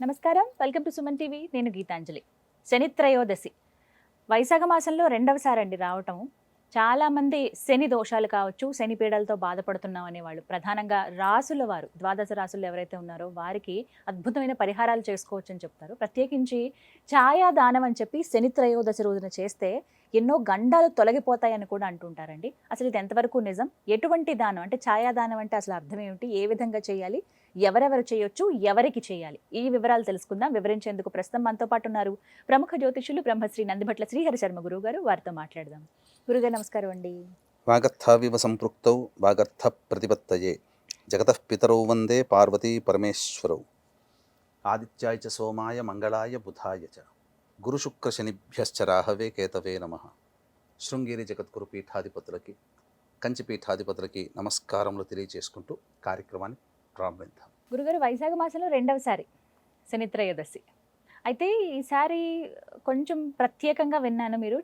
నమస్కారం. Welcome to Suman TV. నేను గీతాంజలి. శని త్రయోదశి. వైశాఖ మాసంలో రెండవసారి అండి రావటం. చాలామంది శని దోషాలు కావచ్చు శని పీడలతో బాధపడుతున్నాం అనేవాళ్ళు. ప్రధానంగా రాసుల వారు ద్వాదశ రాసులు ఎవరైతే ఉన్నారో వారికి అద్భుతమైన పరిహారాలు చేసుకోవచ్చు అని చెప్తారు. ప్రత్యేకించి ఛాయా దానం అని చెప్పి శని త్రయోదశి రోజున చేస్తే ఎన్నో గండాలు తొలగిపోతాయని కూడా అంటుంటారండి. అసలు ఇది ఎంతవరకు నిజం? ఎటువంటి దానం? అంటే ఛాయాదానం అంటే అసలు అర్థం ఏమిటి? ఏ విధంగా చేయాలి? ఎవరెవరు చేయొచ్చు? ఎవరికి చేయాలి? ఈ వివరాలు తెలుసుకుందాం. వివరించేందుకు ప్రస్తుతం మనతో పాటు ఉన్నారు ప్రముఖ జ్యోతిషులు బ్రహ్మశ్రీ నందిభట్ల శ్రీహరి శర్మ గురువు గారు వారితో మాట్లాడదాం. గురుగారు నమస్కారం అండి. వాగర్థావివ సంపృక్తౌ వాగర్థ ప్రతిపత్తయే. జగతః పితరౌ వందే పార్వతీ పరమేశ్వరౌ. ఆదిత్యాయ చ సోమాయ మంగళాయ బుధాయ చ. గురుశుక్రశనిభ్యశ్చ రాహవే కేతవే నమ. శృంగేరి జగద్గురు పీఠాధిపతులకి కంచి పీఠాధిపతులకి నమస్కారములు తెలియజేసుకుంటూ కార్యక్రమాన్ని ప్రారంభిద్దాం. గురుగారు వైశాఖ మాసంలో రెండవసారి శనిత్రయోదశి అయితే ఈసారి కొంచెం ప్రత్యేకంగా విన్నాను మీరు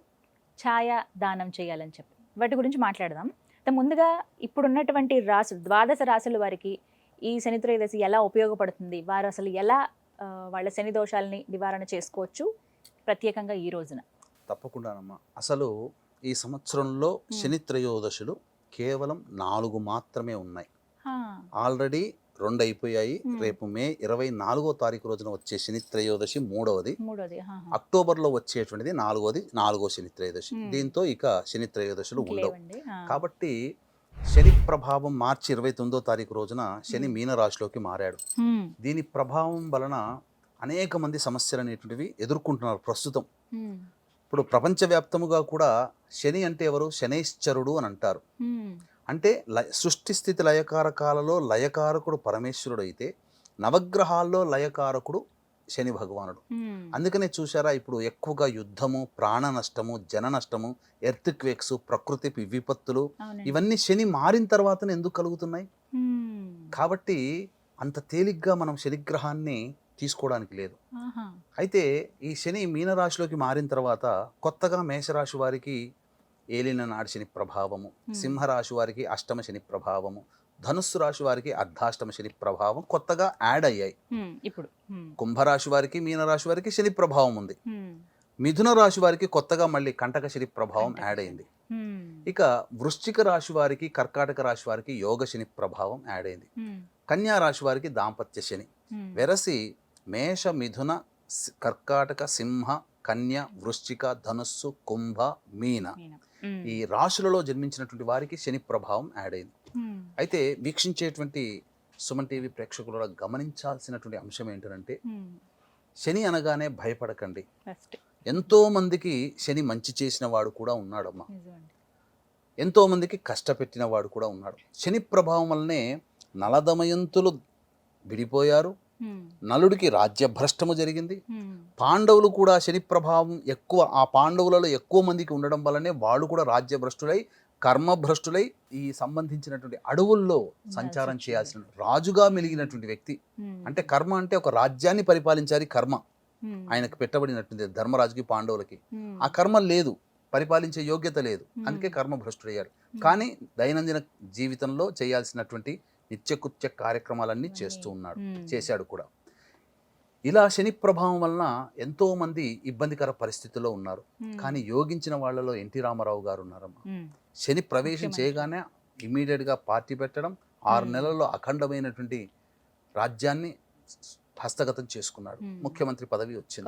ఛాయా దానం చేయాలని చెప్పి. వాటి గురించి మాట్లాడదాం. ముందుగా ఇప్పుడున్నటువంటి రాసులు ద్వాదశ రాసుల వారికి ఈ శనిత్రయోదశి ఎలా ఉపయోగపడుతుంది? వారు అసలు ఎలా వాళ్ళ శని దోషాలని నివారణ చేసుకోవచ్చు? ప్రత్యేకంగా ఈ రోజున. తప్పకుండానమ్మా. అసలు ఈ సంవత్సరంలో శని త్రయోదశులు కేవలం నాలుగు మాత్రమే ఉన్నాయి. ఆల్రెడీ రెండు అయిపోయాయి. రేపు మే ఇరవై నాలుగో తారీఖు రోజున వచ్చే శని త్రయోదశి మూడవది. అక్టోబర్లో వచ్చేటువంటిది నాలుగోది నాలుగో శని త్రయోదశి. దీంతో ఇక శని త్రయోదశులు ఉండవు. కాబట్టి శని ప్రభావం మార్చి ఇరవై తొమ్మిదో తారీఖు రోజున శని. మీనరాశిలోకి మారాడు. దీని ప్రభావం వలన అనేక మంది సమస్యలు అనేటువంటివి ఎదుర్కొంటున్నారు ప్రస్తుతం. ఇప్పుడు ప్రపంచవ్యాప్తముగా కూడా శని అంటే ఎవరు? శనైశ్చరుడు అని అంటారు. అంటే సృష్టి స్థితి లయకారకాలలో లయకారకుడు పరమేశ్వరుడు అయితే నవగ్రహాల్లో లయకారకుడు శని భగవానుడు. అందుకనే చూసారా ఇప్పుడు ఎక్కువగా యుద్ధము ప్రాణ నష్టము జన నష్టము ఎర్త్ క్వేక్స్ ప్రకృతి విపత్తులు. ఇవన్నీ శని మారిన తర్వాతనే ఎందుకు కలుగుతున్నాయి. కాబట్టి అంత తేలిగ్గా మనం శనిగ్రహాన్ని తీసుకోవడానికి లేదు. అయితే ఈ శని మీనరాశిలోకి మారిన తర్వాత కొత్తగా మేషరాశి వారికి ఏలిన నాడి శని ప్రభావము. సింహరాశి వారికి అష్టమ శని ప్రభావము ధనుస్సు రాశి వారికి అర్ధాష్టమ శని ప్రభావం కొత్తగా యాడ్ అయ్యాయి. ఇప్పుడు. కుంభరాశి వారికి మీనరాశి వారికి శని ప్రభావం ఉంది. మిథున రాశి వారికి కొత్తగా మళ్ళీ కంటక శని ప్రభావం యాడ్. అయింది. ఇక వృశ్చిక రాశి వారికి కర్కాటక రాశి వారికి యోగ శని ప్రభావం యాడ్ అయింది. కన్యా రాశి వారికి దాంపత్య శని. వెరసి మేష మిథున కర్కాటక సింహ కన్య వృశ్చిక ధనుస్సు కుంభ మీన. ఈ రాశులలో జన్మించినటువంటి వారికి శని ప్రభావం యాడ్ అయింది. అయితే వీక్షించేటువంటి సుమన్ టీవీ ప్రేక్షకులు గమనించాల్సినటువంటి అంశం ఏంటంటే. శని అనగానే భయపడకండి. ఎంతో మందికి శని మంచి చేసిన వాడు కూడా ఉన్నాడమ్మా. ఎంతో మందికి కష్టపెట్టిన వాడు కూడా ఉన్నాడు. శని ప్రభావం వల్లనే నలదమయంతులు విడిపోయారు. నలుడికి రాజ్యభ్రష్టము జరిగింది. పాండవులు కూడా శని ప్రభావం ఎక్కువ ఆ పాండవులలో ఎక్కువ మందికి ఉండడం వల్లనే వాళ్ళు కూడా రాజ్యభ్రష్టులై కర్మభ్రష్టులై ఈ సంబంధించినటువంటి అడవుల్లో సంచారం. చేయాల్సిన రాజుగా మెలిగినటువంటి వ్యక్తి. అంటే కర్మ అంటే ఒక రాజ్యాన్ని పరిపాలించాలి కర్మ. ఆయనకు పెట్టబడినటువంటి ధర్మరాజుకి పాండవులకి. ఆ కర్మ లేదు పరిపాలించే యోగ్యత లేదు. అందుకే కర్మ భ్రష్టుడయ్యాడు హ్మ్. కానీ దైనందిన జీవితంలో చేయాల్సినటువంటి నిత్యకృత్య కార్యక్రమాలన్నీ చేస్తూ ఉన్నాడు చేశాడు కూడా. ఇలా శని ప్రభావం వలన ఎంతో మంది ఇబ్బందికర పరిస్థితుల్లో ఉన్నారు. కానీ యోగించిన వాళ్ళలో ఎన్టీ రామారావు గారు ఉన్నారమ్మా. శని ప్రవేశం. చేయగానే ఇమీడియట్గా పార్టీ పెట్టడం ఆరు. నెలల్లో అఖండమైనటువంటి రాజ్యాన్ని హస్తగతం చేసుకున్నాడు. ముఖ్యమంత్రి పదవి వచ్చింది.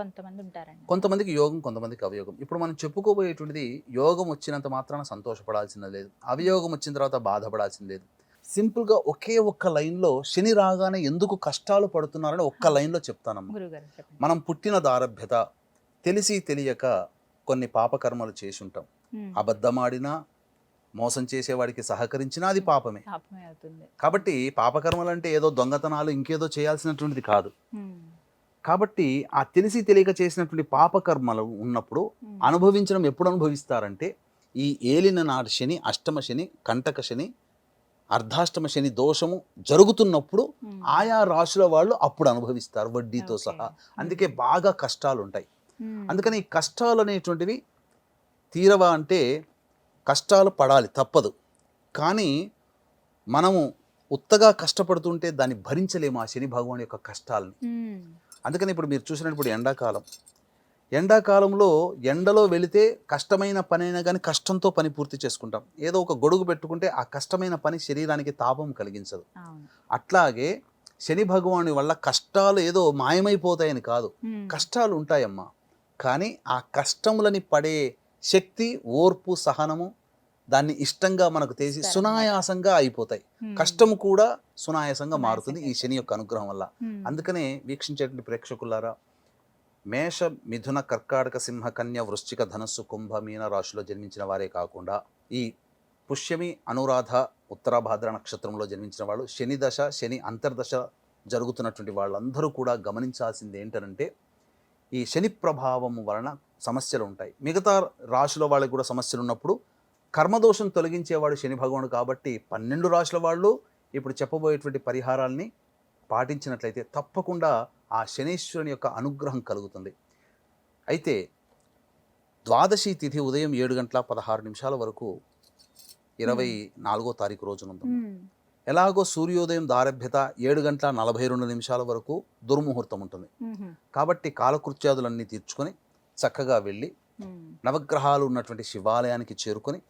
కొంతమందికి యోగం కొంతమందికి అవయోగం. ఇప్పుడు మనం చెప్పుకోబోయేటువంటిది యోగం వచ్చినంత మాత్రాన సంతోషపడాల్సింది లేదు. అవయోగం వచ్చిన తర్వాత బాధపడాల్సింది లేదు. సింపుల్గా ఒకే ఒక్క లైన్లో శని రాగానే ఎందుకు కష్టాలు పడుతున్నారని ఒక్క లైన్లో చెప్తానమ్మా. మనం పుట్టిన దారభ్యత తెలిసి తెలియక కొన్ని పాపకర్మలు చేసి ఉంటాం అబద్ధమాడినా మోసం చేసేవాడికి సహకరించినా అది పాపమే. కాబట్టి పాపకర్మలు అంటే ఏదో దొంగతనాలు ఇంకేదో చేయాల్సినటువంటిది కాదు. కాబట్టి ఆ తెలిసి తెలియక చేసినటువంటి పాపకర్మలు ఉన్నప్పుడు అనుభవించడం ఎప్పుడు అనుభవిస్తారంటే ఈ ఏలిన నాటి శని అష్టమ శని కంటక శని అర్ధాష్టమ శని దోషము జరుగుతున్నప్పుడు హ్మ్, ఆయా రాశుల వాళ్ళు అప్పుడు అనుభవిస్తారు వడ్డీతో. సహా. అందుకే బాగా కష్టాలు ఉంటాయి హ్మ్, అందుకని ఈ కష్టాలు అనేటువంటివి తీరవా అంటే కష్టాలు పడాలి తప్పదు. కానీ మనము ఉత్తగా కష్టపడుతుంటే దాన్ని భరించలేము ఆ శని భగవాన్ యొక్క కష్టాలని. హ్మ్, అందుకని ఇప్పుడు మీరు చూసినప్పుడు ఎండాకాలం. ఎండాకాలంలో ఎండలో వెళితే కష్టమైన పని అయినా కానీ కష్టంతో పని పూర్తి చేసుకుంటాం ఏదో ఒక గొడుగు పెట్టుకుంటే ఆ కష్టమైన పని శరీరానికి తాపం కలిగించదు అట్లాగే శని భగవాని వల్ల కష్టాలు ఏదో మాయమైపోతాయని కాదు. కష్టాలు ఉంటాయమ్మా కానీ ఆ కష్టములని పడే శక్తి ఓర్పు సహనము దాన్ని ఇష్టంగా మనకు తెలిసి. సునాయాసంగా అయిపోతాయి ఉమ్. కష్టము కూడా సునాయాసంగా మారుతుంది ఈ. శని యొక్క అనుగ్రహం వల్ల. అందుకనే వీక్షించేటువంటి ప్రేక్షకులారా మేష మిథున కర్కాటక సింహ కన్య వృశ్చిక ధనస్సు కుంభ మీన రాశిలో జన్మించిన వారే కాకుండా ఈ పుష్యమి అనురాధ ఉత్తరాభాద్ర నక్షత్రంలో జన్మించిన వాళ్ళు శని దశ శని అంతర్దశ జరుగుతున్నటువంటి వాళ్ళందరూ కూడా గమనించాల్సింది ఏంటంటే ఈ శని ప్రభావం వలన సమస్యలు ఉంటాయి. మిగతా రాశుల వాళ్ళకి కూడా సమస్యలు ఉన్నప్పుడు కర్మదోషం తొలగించేవాడు శని భగవానుడు కాబట్టి పన్నెండు రాశుల వాళ్ళు ఇప్పుడు చెప్పబోయేటువంటి పరిహారాల్ని పాటించినట్లయితే తప్పకుండా ఆ శనీశ్వరుని యొక్క అనుగ్రహం కలుగుతుంది అయితే ద్వాదశి తిథి ఉదయం ఏడు గంటల పదహారు నిమిషాల వరకు ఇరవై నాలుగో తారీఖు రోజున ఉమ్. ఎలాగో సూర్యోదయం దారభ్యత ఏడు గంటల నలభై రెండు నిమిషాల వరకు దుర్ముహూర్తం ఉంటుంది ఉమ్. కాబట్టి కాలకృత్యాదులన్నీ తీర్చుకొని చక్కగా వెళ్ళి. నవగ్రహాలు ఉన్నటువంటి శివాలయానికి చేరుకొని.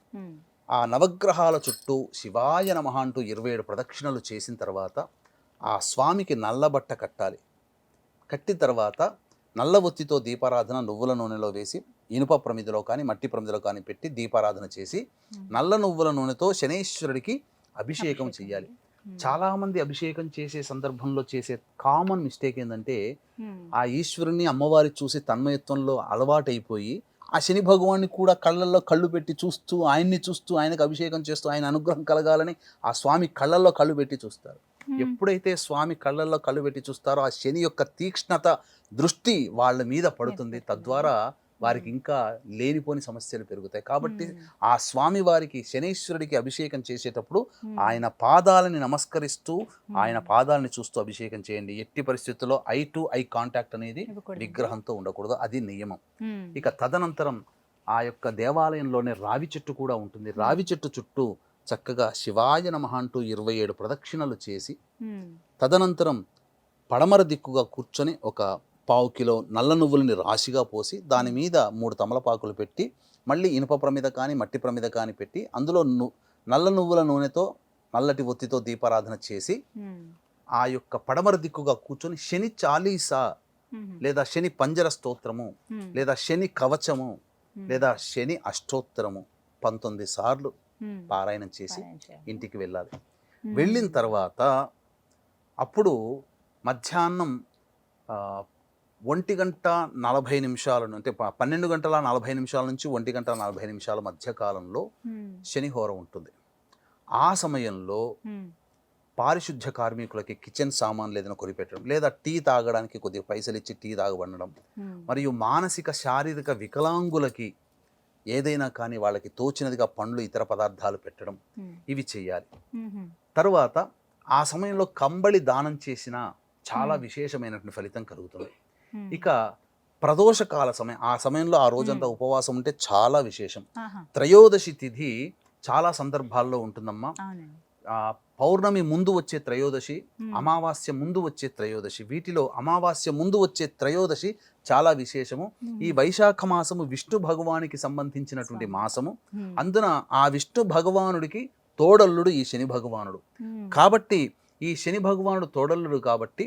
ఆ నవగ్రహాల చుట్టూ శివాయ నమః అంటూ ఇరవై ఏడు ప్రదక్షిణలు చేసిన తర్వాత ఆ స్వామికి నల్ల బట్ట కట్టాలి కట్టిన తర్వాత నల్ల ఒత్తితో దీపారాధన నువ్వుల నూనెలో వేసి ఇనుప ప్రమిదిలో కానీ మట్టి ప్రమిదిలో కానీ పెట్టి దీపారాధన చేసి. నల్ల నువ్వుల నూనెతో శనేశ్వరుడికి అభిషేకం చేయాలి ఉమ్. చాలా మంది అభిషేకం చేసే సందర్భంలో చేసే కామన్ మిస్టేక్ ఏంటంటే. ఆ ఈశ్వరుని అమ్మవారి చూసి తన్మయత్వంలో అలవాటైపోయి ఆ శని భగవాన్ని కూడా కళ్ళల్లో కళ్ళు పెట్టి చూస్తూ ఆయన్ని చూస్తూ ఆయనకు అభిషేకం చేస్తూ ఆయన అనుగ్రహం కలగాలని ఆ స్వామి కళ్ళల్లో కళ్ళు పెట్టి చూస్తారు. ఎప్పుడైతే స్వామి కళ్ళల్లో కళ్ళు పెట్టి చూస్తారో ఆ శని యొక్క తీక్ష్ణత దృష్టి వాళ్ళ మీద పడుతుంది. తద్వారా వారికి ఇంకా లేనిపోని సమస్యలు పెరుగుతాయి కాబట్టి. ఆ స్వామి వారికి శనీశ్వరుడికి అభిషేకం చేసేటప్పుడు. ఆయన పాదాలని నమస్కరిస్తూ. ఆయన పాదాలని చూస్తూ అభిషేకం చేయండి ఎట్టి పరిస్థితుల్లో ఐ టు ఐ కాంటాక్ట్ అనేది. విగ్రహంతో ఉండకూడదు అది నియమం. ఇక తదనంతరం ఆ యొక్క దేవాలయంలోనే రావి చెట్టు కూడా ఉంటుంది రావి చెట్టు చుట్టూ చక్కగా శివాయ నమః అంటూ ఇరవై ఏడు ప్రదక్షిణలు చేసి. తదనంతరం పడమర దిక్కుగా కూర్చొని ఒక పావు కిలో నల్ల నువ్వులని రాశిగా పోసి దాని మీద మూడు తమలపాకులు పెట్టి మళ్ళీ ఇనుప ప్రమిద కానీ మట్టి ప్రమిద కానీ పెట్టి అందులో నల్ల నువ్వుల నూనెతో నల్లటి ఒత్తితో దీపారాధన చేసి. ఆ యొక్క పడమర దిక్కుగా కూర్చొని శని చాలీసా. లేదా శని పంజర స్తోత్రము. లేదా శని కవచము. లేదా శని అష్టోత్తరము పంతొమ్మిది సార్లు. పారాయణం చేసి. ఇంటికి వెళ్ళాలి. వెళ్ళిన తర్వాత అప్పుడు మధ్యాహ్నం ఒంటి గంట నలభై నిమిషాల అంటే పన్నెండు గంటల నలభై నిమిషాల నుంచి ఒంటి గంట నలభై నిమిషాల మధ్య కాలంలో. శనిహోరం ఉంటుంది ఆ సమయంలో. పారిశుద్ధ్య కార్మికులకి కిచెన్ సామాన్లు ఏదైనా కొనిపెట్టడం లేదా టీ తాగడానికి కొద్దిగా పైసలు ఇచ్చి టీ తాగబడడం. మరియు మానసిక శారీరక వికలాంగులకి ఏదైనా కానీ వాళ్ళకి తోచినదిగా పండ్లు ఇతర పదార్థాలు పెట్టడం. ఇవి చేయాలి. తరువాత ఆ సమయంలో కంబళి దానం చేసిన చాలా. విశేషమైనటువంటి ఫలితం కలుగుతుంది. ఇక ప్రదోషకాల సమయం ఆ సమయంలో ఆ రోజంతా. ఉపవాసం ఉంటే చాలా విశేషం. త్రయోదశి తిథి చాలా సందర్భాల్లో ఉంటుందమ్మా పౌర్ణమి ముందు వచ్చే త్రయోదశి. అమావాస్య ముందు వచ్చే త్రయోదశి వీటిలో అమావాస్య ముందు వచ్చే త్రయోదశి చాలా విశేషము. ఈ వైశాఖ మాసము విష్ణు భగవానికి సంబంధించినటువంటి. మాసము. అందున ఆ విష్ణు భగవానుడికి తోడల్లుడు ఈ శని భగవానుడు. కాబట్టి ఈ శని భగవానుడు తోడల్లుడు కాబట్టి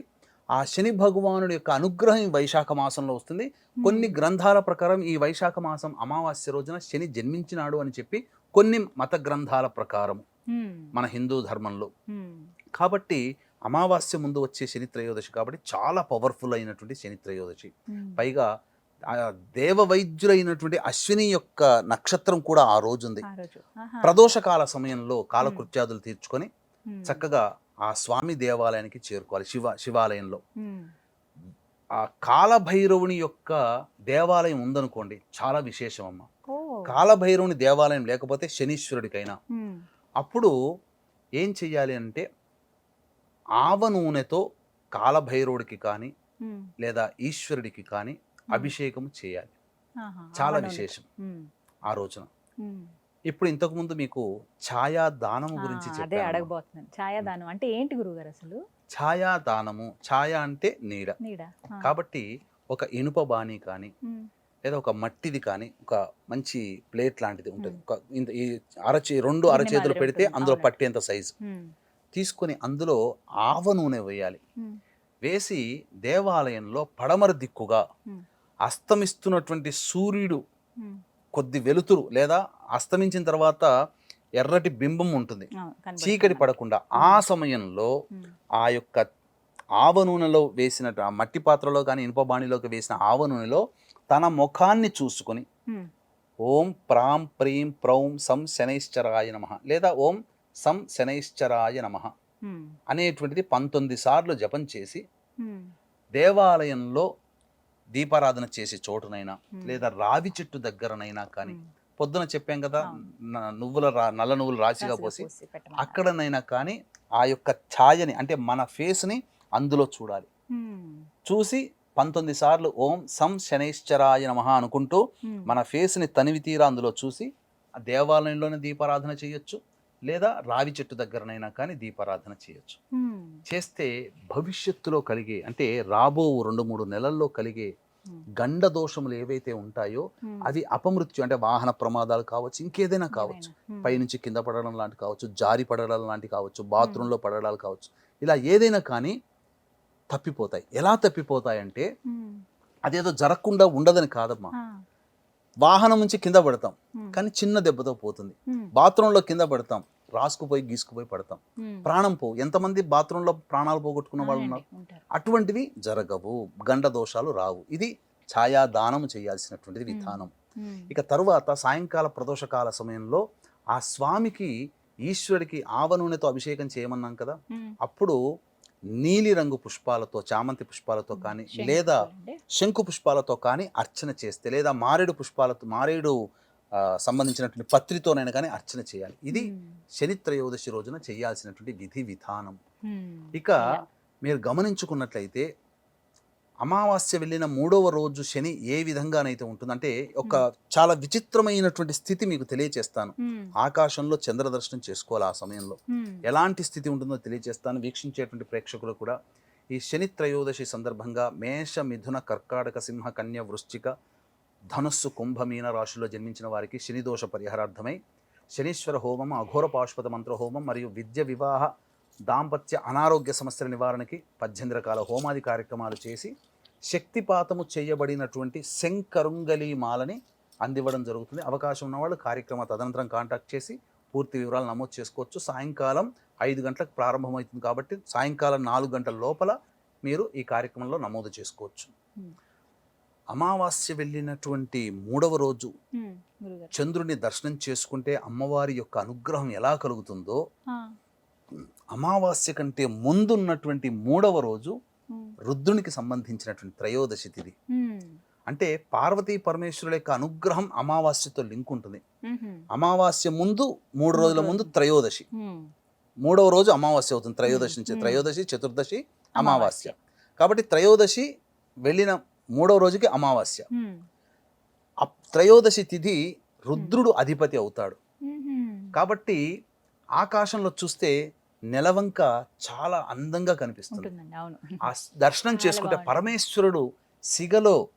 ఆ శని భగవానుడి యొక్క అనుగ్రహం ఈ వైశాఖ మాసంలో వస్తుంది కొన్ని గ్రంథాల ప్రకారం ఈ వైశాఖ మాసం అమావాస్య రోజున శని జన్మించినాడు అని చెప్పి కొన్ని మత గ్రంథాల ప్రకారం ఉమ్. మన హిందూ ధర్మంలో. కాబట్టి అమావాస్య ముందు వచ్చే శని త్రయోదశి కాబట్టి చాలా పవర్ఫుల్ అయినటువంటి శని త్రయోదశి. పైగా ఆ దేవ వైద్యులైనటువంటి అశ్విని యొక్క నక్షత్రం కూడా ఆ రోజు ఉంది. ప్రదోషకాల సమయంలో కాలకృత్యాదులు తీర్చుకొని. చక్కగా ఆ స్వామి దేవాలయానికి చేరుకోవాలి శివ శివాలయంలో. ఆ కాలభైరవుని యొక్క దేవాలయం ఉందనుకోండి చాలా విశేషం అమ్మ. కాలభైరవుని దేవాలయం లేకపోతే శనీశ్వరుడికైనా. అప్పుడు ఏం చెయ్యాలి అంటే ఆవ నూనెతో కాలభైరవుడికి కానీ. లేదా ఈశ్వరుడికి కానీ అభిషేకం చేయాలి. చాలా. విశేషం. ఆ రోజున. ఇప్పుడు ఇంతకుముందు మీకు ఛాయా దానం గురించి అదే అడగబోతున్నాను ఛాయాదానం అంటే ఏంటి గురుగారు అసలు ఛాయాదానము ఛాయ అంటే నీడ నీడ. కాబట్టి ఒక ఇనుప బాణి కానీ లేదా ఒక మట్టిది కానీ ఒక మంచి ప్లేట్ లాంటిది ఉంటుంది. ఒక ఇంత ఈ అరచే రెండు అరచేతులు పెడితే. అందులో. పట్టేంత సైజు తీసుకొని అందులో ఆవ నూనె వేయాలి వేసి దేవాలయంలో పడమర దిక్కుగా అస్తమిస్తున్నటువంటి సూర్యుడు. కొద్ది వెలుతురు లేదా అస్తమించిన తర్వాత ఎర్రటి బింబం ఉంటుంది. చీకటి పడకుండా ఆ సమయంలో ఆ యొక్క ఆవ నూనెలో వేసిన ఆ మట్టి పాత్రలో కానీ ఇనుప బాణిలోకి వేసిన ఆవ నూనెలో తన ముఖాన్ని చూసుకొని ఓం ప్రాం ప్రీం ప్రౌం సం శనైశ్చరాయ నమ లేదా ఓం సం శనైశ్చరాయ నమ అనేటువంటిది పంతొమ్మిది సార్లు జపం చేసి దేవాలయంలో దీపారాధన చేసే చోటునైనా. లేదా రావి చెట్టు దగ్గరనైనా కానీ. పొద్దున చెప్పాం కదా నువ్వుల రా నల్ల నువ్వులు రాశిగా పోసి. అక్కడనైనా కానీ ఆ యొక్క ఛాయని అంటే మన ఫేస్ని అందులో చూడాలి చూసి పంతొమ్మిది సార్లు ఓం సం శనైశ్చరాయ నమ అనుకుంటూ మన ఫేస్ని తనివి తీరా అందులో చూసి ఆ దేవాలయంలోనే దీపారాధన చేయొచ్చు లేదా రావి చెట్టు దగ్గరనైనా కానీ దీపారాధన చేయొచ్చు. చేస్తే భవిష్యత్తులో కలిగే అంటే రాబో రెండు మూడు నెలల్లో కలిగే గండ దోషములు ఏవైతే ఉంటాయో. అవి అపమృత్యు అంటే వాహన ప్రమాదాలు కావచ్చు ఇంకేదైనా కావచ్చు. పైనుంచి కింద పడడం లాంటి కావచ్చు జారి పడడం లాంటి కావచ్చు బాత్రూంలో పడడాలు కావచ్చు. ఇలా ఏదైనా కానీ తప్పిపోతాయి. ఎలా తప్పిపోతాయి అంటే ఉమ్, అదేదో జరగకుండా ఉండదని కాదమ్మా. వాహనం నుంచి కింద పడతాం. కానీ చిన్న దెబ్బతో పోతుంది. బాత్రూంలో కింద పడతాం. రాసుకుపోయి గీసుకుపోయి పడతాం. ప్రాణం పో. ఎంతమంది బాత్రూంలో ప్రాణాలు పోగొట్టుకున్న వాళ్ళు ఉన్నారు. అటువంటివి జరగవు. గండ దోషాలు రావు. ఇది ఛాయాదానం చేయాల్సినటువంటిది విధానం. ఇక తరువాత సాయంకాల ప్రదోషకాల సమయంలో ఆ స్వామికి ఈశ్వరుడికి ఆవ నూనెతో అభిషేకం చేయమన్నాం కదా. అప్పుడు నీలి రంగు పుష్పాలతో చామంతి పుష్పాలతో కానీ లేదా. శంకు పుష్పాలతో కానీ అర్చన చేస్తే లేదా మారేడు పుష్పాలతో మారేడు సంబంధించినటువంటి పత్రితోనైనా కానీ అర్చన చేయాలి. ఇది శని త్రయోదశి రోజున చేయాల్సినటువంటి విధి విధానం. ఇక మీరు గమనించుకున్నట్లయితే అమావాస్య వెళ్ళిన మూడవ రోజు శని ఏ విధంగానైతే ఉంటుందంటే ఒక చాలా విచిత్రమైనటువంటి స్థితి మీకు తెలియచేస్తాను. ఆకాశంలో చంద్ర దర్శనం చేసుకోవాలి ఆ సమయంలో. ఎలాంటి స్థితి ఉంటుందో తెలియజేస్తాను వీక్షించేటువంటి ప్రేక్షకులు కూడా ఈ శని త్రయోదశి సందర్భంగా మేష మిథున కర్కాటక సింహ కన్య వృశ్చిక ధనుస్సు కుంభ మీన రాశుల్లో జన్మించిన వారికి శని దోష పరిహారార్థమై శనీశ్వర హోమం అఘోర పాశుపత మంత్ర హోమం మరియు విద్య వివాహ దాంపత్య అనారోగ్య సమస్యల నివారణకి పద్దెనిమిది రకాల హోమాది కార్యక్రమాలు చేసి శక్తిపాతము చేయబడినటువంటి శంకరుంగలి మాలని అందివ్వడం జరుగుతుంది. అవకాశం ఉన్నవాళ్ళు కార్యక్రమ తదనంతరం కాంటాక్ట్ చేసి పూర్తి వివరాలు నమోదు చేసుకోవచ్చు. సాయంకాలం ఐదు గంటలకు ప్రారంభమవుతుంది కాబట్టి సాయంకాలం నాలుగు గంటల లోపల మీరు ఈ కార్యక్రమంలో నమోదు చేసుకోవచ్చు. అమావాస్య వెళ్ళినటువంటి మూడవ రోజు. చంద్రుని దర్శనం చేసుకుంటే అమ్మవారి యొక్క అనుగ్రహం ఎలా కలుగుతుందో అమావాస్య కంటే ముందున్నటువంటి మూడవ రోజు రుద్రునికి సంబంధించినటువంటి త్రయోదశి తిథి. అంటే పార్వతీ పరమేశ్వరుల యొక్క అనుగ్రహం అమావాస్యతో లింక్ ఉంటుంది. అమావాస్య ముందు మూడు రోజుల ముందు త్రయోదశి. మూడవ రోజు అమావాస్య అవుతుంది. త్రయోదశి నుంచి. త్రయోదశి చతుర్దశి అమావాస్య. కాబట్టి త్రయోదశి వెళ్ళిన మూడవ రోజుకి అమావాస్య. త్రయోదశి తిథి రుద్రుడు అధిపతి అవుతాడు. కాబట్టి ఆకాశంలో చూస్తే నెలవంక చాలా అందంగా కనిపిస్తుంది. ఆ దర్శనం చేసుకుంటే. పరమేశ్వరుడు సిగలో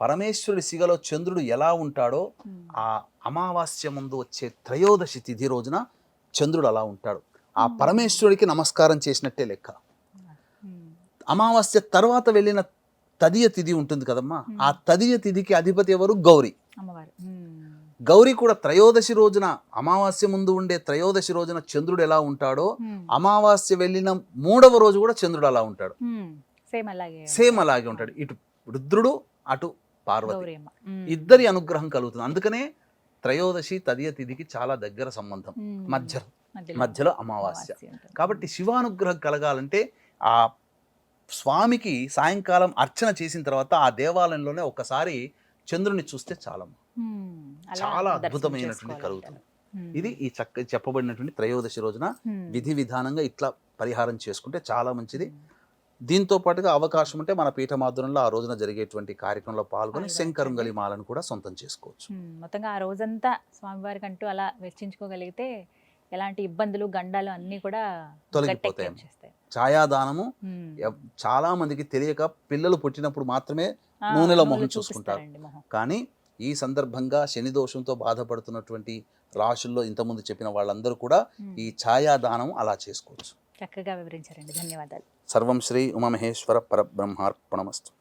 పరమేశ్వరుడి సిగలో చంద్రుడు ఎలా ఉంటాడో ఆ అమావాస్య ముందు వచ్చే త్రయోదశి తిథి రోజున చంద్రుడు అలా ఉంటాడు. ఆ. పరమేశ్వరుడికి నమస్కారం చేసినట్టే లెక్క. అమావాస్య తర్వాత వెళ్ళిన తదియ తిథి ఉంటుంది కదమ్మా. ఆ తదియ తిథికి అధిపతి ఎవరు? గౌరీ. గౌరీ కూడా త్రయోదశి రోజున అమావాస్య ముందు ఉండే త్రయోదశి రోజున చంద్రుడు ఎలా ఉంటాడో అమావాస్య వెళ్ళిన మూడవ రోజు కూడా చంద్రుడు అలా ఉంటాడు. సేమ్ అలాగే సేమ్ అలాగే ఉంటాడు. ఇటు రుద్రుడు అటు పార్వతి. ఇద్దరి అనుగ్రహం కలుగుతుంది. అందుకనే త్రయోదశి తదియ తిథికి చాలా దగ్గర సంబంధం. మధ్య మధ్యలో. మధ్యలో. అమావాస్య. కాబట్టి శివానుగ్రహం కలగాలంటే ఆ స్వామికి సాయంకాలం అర్చన చేసిన తర్వాత ఆ దేవాలయంలోనే ఒకసారి చంద్రుని చూస్తే చాలా చాలా అద్భుతమైనటువంటి కలుగుతుంది ఇది ఈ చక్క చెప్పబడినటువంటి త్రయోదశి రోజున విధి విధానంగా ఇట్లా పరిహారం చేసుకుంటే చాలా మంచిది. దీంతో పాటుగా అవకాశం ఉంటే మన పీఠమాధురంలో ఆ రోజున జరిగేటువంటి కార్యక్రమంలో పాల్గొని పాల్గొనొచ్చు. శంకరుంగలి మాలను కూడా సొంతం చేసుకోవచ్చు. మొత్తంగా ఆ రోజంతా స్వామివారికి అంటూ అలా వెచ్చించుకోగలిగితే ఎలాంటి ఇబ్బందులు గండాలు అన్నీ కూడా తొలగిపోతాయి. ఛాయాదానము చాలా మందికి తెలియక పిల్లలు పుట్టినప్పుడు మాత్రమే నూనెలో నూనె మొహం చూసుకుంటారు. కానీ ఈ సందర్భంగా శని దోషంతో బాధపడుతున్నటువంటి రాశుల్లో ఇంతకుముందు చెప్పిన వాళ్ళందరూ కూడా. ఈ ఛాయాదానం అలా చేసుకోవచ్చు. చక్కగా వివరించారండి. ధన్యవాదాలు. సర్వం శ్రీ ఉమామహేశ్వర పరబ్రహ్మార్పణమస్తు.